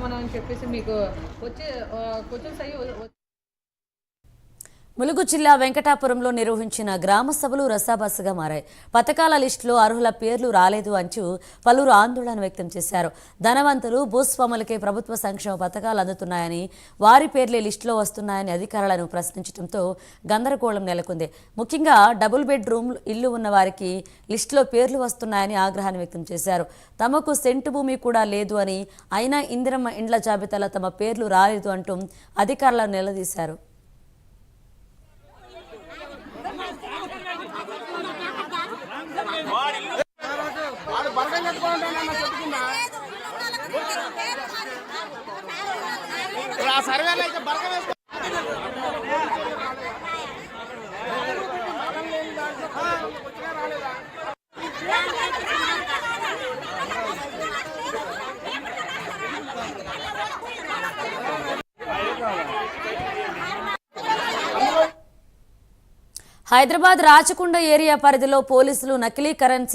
మనం అని చెప్పేసి మీకు వచ్చే క్వశ్చన్స్ అయ్యి ములుగు జిల్లా వెంకటాపురంలో నిర్వహించిన గ్రామ సభలు రసాబసగా మారాయి. పథకాల లిస్టులో అర్హుల పేర్లు రాలేదు అంటూ పలువురు ఆందోళన వ్యక్తం చేశారు. ధనవంతులు భూస్వాములకే ప్రభుత్వ సంక్షేమ పథకాలు అందుతున్నాయని వారి పేర్లే లిస్టులో వస్తున్నాయని అధికారులను ప్రశ్నించడంతో గందరగోళం నెలకొంది. ముఖ్యంగా డబుల్ బెడ్రూమ్ ఇల్లు ఉన్న వారికి లిస్టులో పేర్లు వస్తున్నాయని ఆగ్రహాన్ని వ్యక్తం చేశారు. తమకు సెంటు భూమి కూడా లేదు అని అయినా ఇందిరమ్మ ఇండ్ల జాబితాలో తమ పేర్లు రాలేదు అంటూ అధికారులను నిలదీశారు. ఇప్పుడు ఆ సర్వేలో అయితే బరక వేసుకో హైదరాబాద్ రాచకొండ ఏరియా పరిధిలో పోలీసులు నకిలీ కరెన్సీ